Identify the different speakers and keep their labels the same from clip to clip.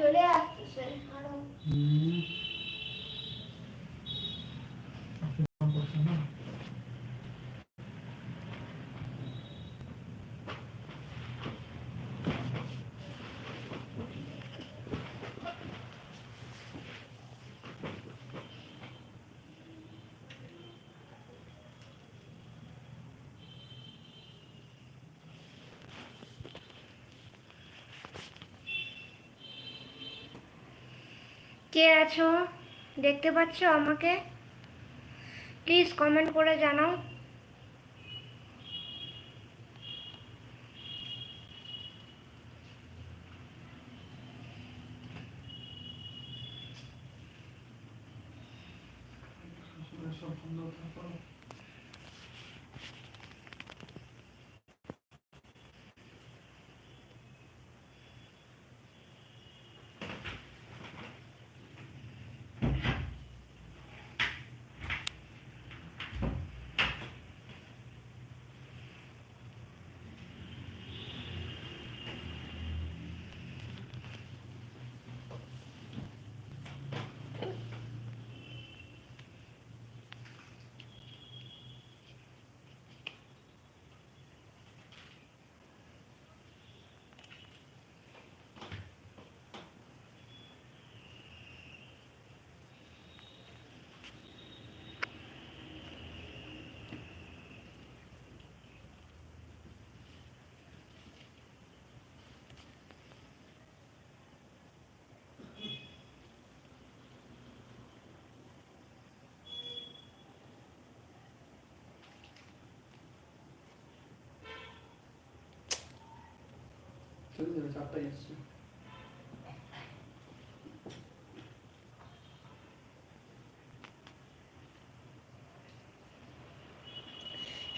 Speaker 1: 对的，
Speaker 2: 是谁？哈喽。
Speaker 1: কে আছো? দেখতে পাচ্ছ আমাকে? প্লিজ কমেন্ট করে জানাও।
Speaker 2: সব বন্ধ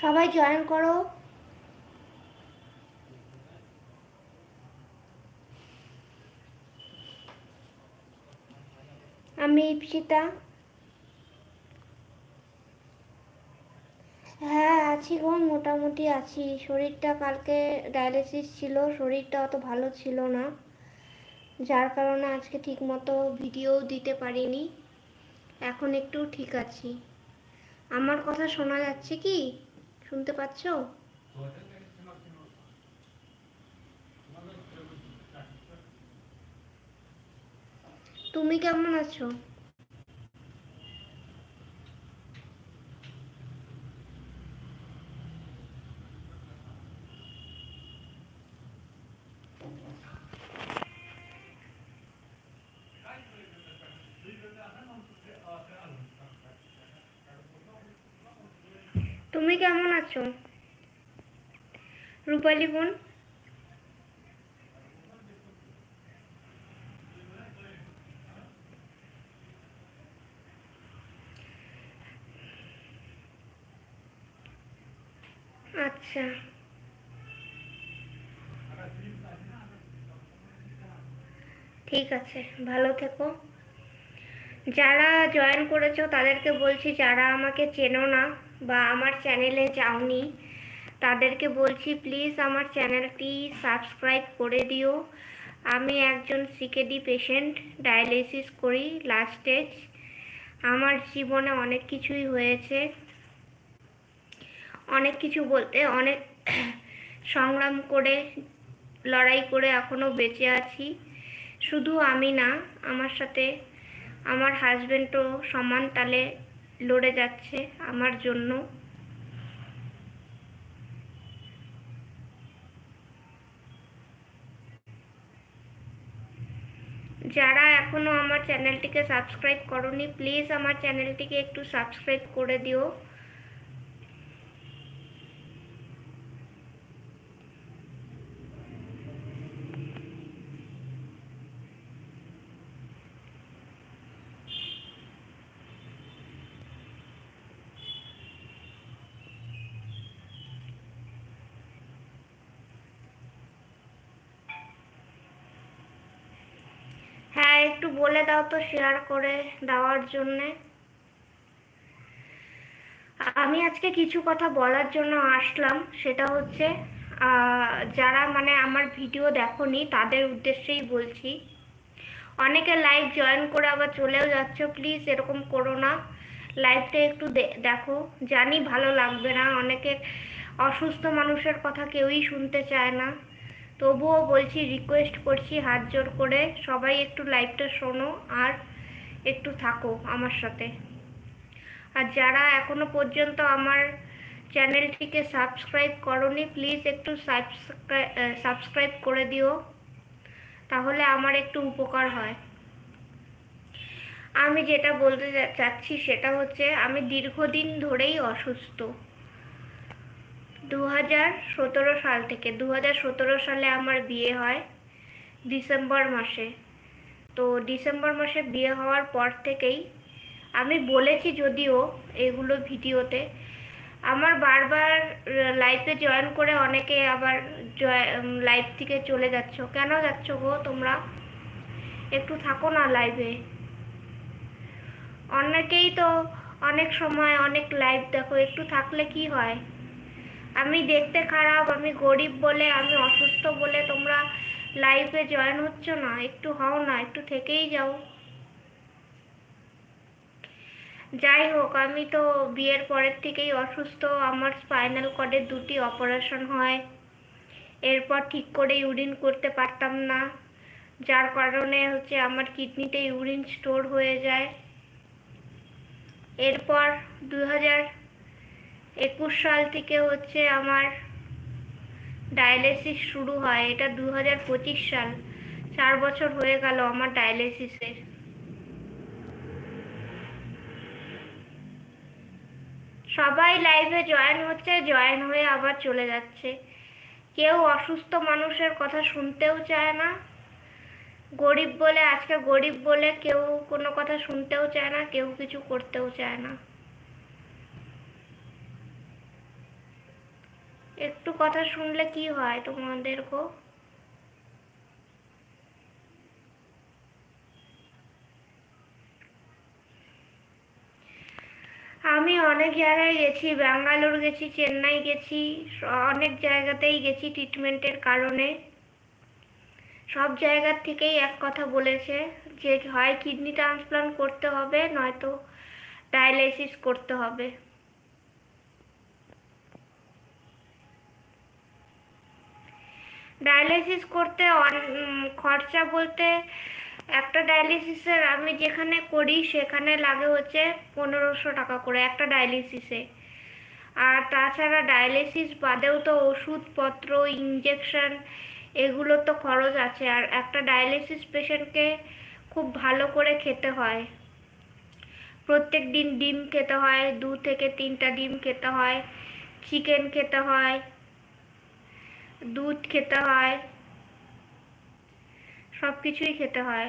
Speaker 1: সবাই জয়েন করো। আমি ইপসিতা হ্যাঁ আছি গো, মোটামুটি আছি। শরীরটা কালকে ডায়ালিসিস ছিল, শরীরটা অত ভালো ছিল না। যার কারণে আজকে ঠিকমতো ভিডিও দিতে পারিনি। এখন একটু ঠিক আছি। আমার কথা শোনা যাচ্ছে কি? শুনতে পাচ্ছো? তুমি কেমন আছো তুমি কেমন আছো রূপালী বোন। আচ্ছা। ঠিক আছে, ভালো থেকো। যারা জয়েন করেছ তাদেরকে বলছি, যারা আমাকে চেনো না বা আমার চ্যানেলে যাওনি তাদেরকে বলছি প্লিজ আমার চ্যানেলটি সাবস্ক্রাইব করে দিও। আমি একজন সিকেডি পেশেন্ট ডায়ালিসিস করি লাস্ট স্টেজ আমার জীবনে অনেক কিছুই হয়েছে। অনেক কিছু বলতে, অনেক সংগ্রাম করে, লড়াই করে এখনও বেঁচে আছি। শুধু আমি না, আমার সাথে আমার হাজবেন্ডও সমান তালে লড়ে যাচ্ছে আমার জন্য। যারা এখনও আমার চ্যানেলটিকে সাবস্ক্রাইব করনি প্লিজ আমার চ্যানেলটিকে একটু সাবস্ক্রাইব করে দিও। হ্যাঁ একটু বলে দাও তো শেয়ার করে দেওয়ার জন্যে। আমি আজকে কিছু কথা বলার জন্য আসলাম, সেটা হচ্ছে যারা মানে আমার ভিডিও দেখোনি, তাদের উদ্দেশ্যেই বলছি। অনেকে লাইভ জয়েন করে আবার চলেও যাচ্ছ প্লিজ এরকম করো না। লাইভটা একটু দেখো। জানি ভালো লাগবে না অনেকে অসুস্থ মানুষের কথা কেউই শুনতে চায় না। তবুও বলছি রিকোয়েস্ট করছি, হাত জোর করে সবাই একটু লাইভটা শোনো আর একটু থাকো আমার সাথে। আর যারা এখনও পর্যন্ত আমার চ্যানেলটিকে সাবস্ক্রাইব করনি প্লিজ একটু সাবস্ক্রাইব করে দিও, তাহলে আমার একটু উপকার হয়। আমি যেটা বলতে চাচ্ছি সেটা হচ্ছে, আমি দীর্ঘদিন ধরেই অসুস্থ। দু হাজার সতেরো সাল থেকে দু হাজার সতেরো সালে আমার বিয়ে হয় ডিসেম্বর মাসে। তো ডিসেম্বর মাসে বিয়ে হওয়ার পর থেকেই আমি বলেছি যদিও এগুলো ভিডিওতে, আমার বারবার লাইফে জয়েন করে অনেকে আবার লাইভ থেকে চলে যাচ্ছ। কেন যাচ্ছ গো তোমরা? একটু থাকো না লাইভে অনেকেই তো অনেক সময় অনেক লাইভ দেখো, একটু থাকলে কি হয়? আমি দেখতে খারাপ, আমি গরিব বলে, আমি অসুস্থ বলে তোমরা লাইভে জয়েন হচ্ছ না। একটু হও না, একটু থেকেই যাও। যাই হোক, আমি তো বিয়ের পরের থেকেই অসুস্থ। আমার স্পাইনাল কর্ডের দুটি অপারেশন হয়। এরপর ঠিক করে ইউরিন করতে পারতাম না। যার কারণে হচ্ছে আমার কিডনিতে ইউরিন স্টোর হয়ে যায়। এরপর দু হাজার একুশ সাল থেকে হচ্ছে আমার ডায়ালিসিস শুরু হয়। এটা দু হাজার পঁচিশ সাল। চার বছর হয়ে গেল আমার ডায়ালিসিসের সবাই লাইভে জয়েন হচ্ছে জয়েন হয়ে আবার চলে যাচ্ছে। কেউ অসুস্থ মানুষের কথা শুনতেও চায় না। গরিব বলে, আজকে গরিব বলে কেউ কোনো কথা শুনতেও চায় না, কেউ কিছু করতেও চায় না একটু কথা শুনলে কি হয় তোমাদের গো আমি অনেক জায়গায় গেছি, ব্যাঙ্গালোর গেছি, চেন্নাই গেছি, অনেক জায়গাতেই গেছি ট্রিটমেন্টের কারণে। সব জায়গার থেকেই এক কথা বলেছে যে হয় কিডনি ট্রান্সপ্লান্ট করতে হবে, নয়তো ডায়ালাইসিস করতে হবে। ডায়ালাইসিস করতে খরচা বলতে একটা ডায়ালিসিসের আমি যেখানে করি সেখানে লাগে হচ্ছে পনেরোশো টাকা করে একটা ডায়ালিসিসে আর তাছাড়া ডায়ালিসিস বাদেও তো ওষুধপত্র ইঞ্জেকশন এগুলো তো খরচ আছে। আর একটা ডায়ালিসিস পেশেন্টকে খুব ভালো করে খেতে হয়। প্রত্যেক দিন ডিম খেতে হয়, দু থেকে তিনটা ডিম খেতে হয় চিকেন খেতে হয় দুধ খেতে হয় সব কিছুই খেতে হয়।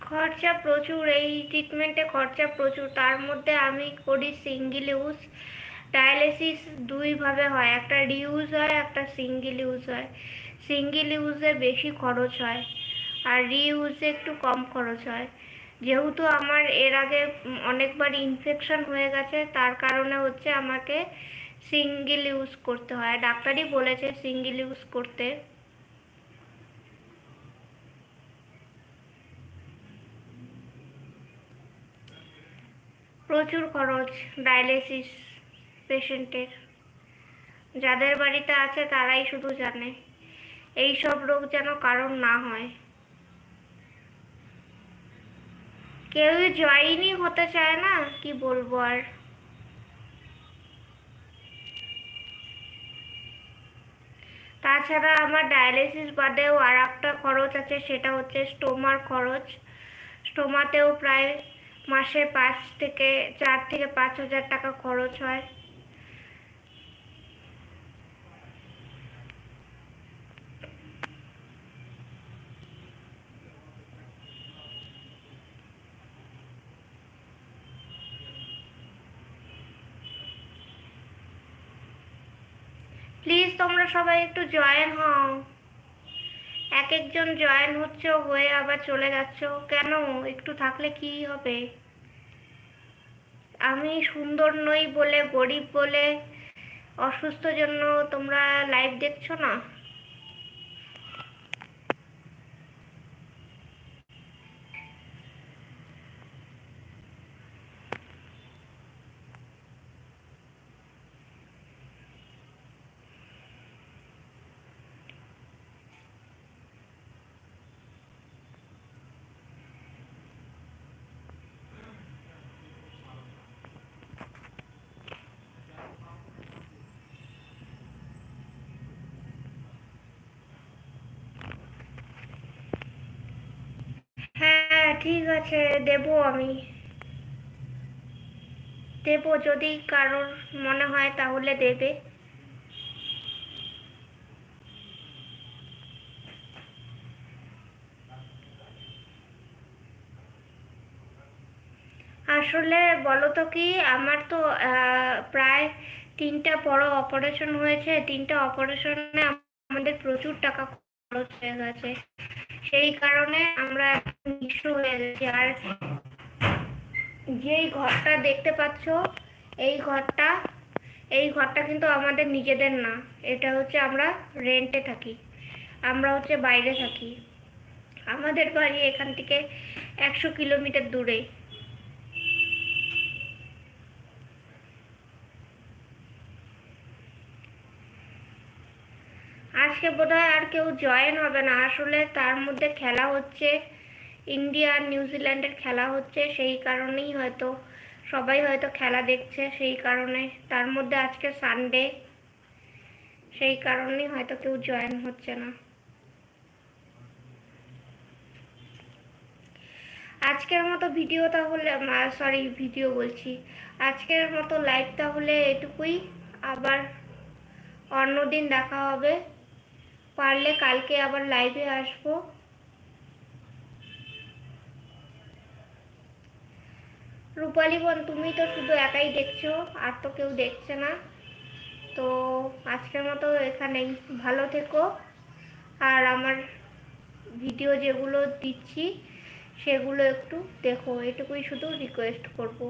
Speaker 1: খরচা প্রচুর, এই ট্রিটমেন্টে খরচা প্রচুর। তার মধ্যে আমি করি সিঙ্গেল ইউজ ডায়ালিসিস দুইভাবে হয়, একটা রিউজ হয়, একটা সিঙ্গেল ইউজ হয়। সিঙ্গেল ইউজে বেশি খরচ হয় আর রিউজে একটু কম খরচ হয়। যেহেতু আমার এর আগে অনেকবার ইনফেকশন হয়ে গেছে, তার কারণে হচ্ছে আমাকে সিঙ্গেল ইউজ করতে হয়। ডাক্তারই বলেছে সিঙ্গেল ইউজ করতে। প্রচুর খরচ ডায়ালিসিস পেশেন্টের। যাদের বাড়িতে আছে তারাই শুধু জানে এই সব রোগ যেন কারণ না হয়। কেউই জয়েনই হতে চায় না, কি বলব আর? তাছাড়া আমার ডায়ালিসিস বাদেও আর একটা খরচ আছে, সেটা হচ্ছে স্টোমার খরচ। স্টোমাতেও প্রায় মাসে পাঁচ থেকে চার থেকে পাঁচ হাজার টাকা খরচ হয়। প্লিজ তোমরা সবাই একটু জয়েন হও। এক একজন জয়েন হচ্ছে, হয়ে আবার চলে যাচ্ছ। কেন? একটু থাকলে কি হবে? আমি সুন্দর নই বলে, গরিব বলে, অসুস্থ জন্য তোমরা লাইভ দেখছ না হ্যাঁ ঠিক আছে, দেবো আমি। দেবো যদি কারোর মনে হয় তাহলে দেবে। আসলে বলো তো কি, আমার তো প্রায় তিনটা বড় অপারেশন হয়েছে। তিনটা অপারেশনে আমাদের প্রচুর টাকা খরচ হয়ে গেছে। সেই কারণে আমরা নিঃস্ব হয়ে গেছি আর যেই ঘরটা দেখতে পাচ্ছ, এই ঘরটা এই ঘরটা কিন্তু আমাদের নিজেদের না। এটা হচ্ছে আমরা রেন্টে থাকি। আমরা হচ্ছে বাইরে থাকি। আমাদের বাড়ি এখান থেকে একশো কিলোমিটার দূরে। আজকে বোধহয় আর কেউ জয়েন হবে না। আসলে তার মধ্যে খেলা হচ্ছে। ইন্ডিয়া আর নিউজিল্যান্ডের খেলা হচ্ছে, সেই কারণেই হয়তো, সবাই হয়তো খেলা দেখছে, সেই কারণে, তার মধ্যে আজকে সানডে সেই কারণেই হয়তো কেউ জয়েন হচ্ছে না। আজকের মতো ভিডিও তাহলে সরি ভিডিও বলছি। আজকের মতো লাইভ তাহলে এটুকুই। আবার অন্যদিন দেখা হবে। পারলে কালকে আবার লাইভে আসব। রূপালী বোন, তুমি তো শুধু একাই দেখছ, আর তো কেউ দেখছে না। তো আজকের মতো এখানেই, ভালো থেকো। আর আমার ভিডিও যেগুলো দিচ্ছি, সেগুলো একটু দেখো, এটুকুই শুধু রিকোয়েস্ট করব।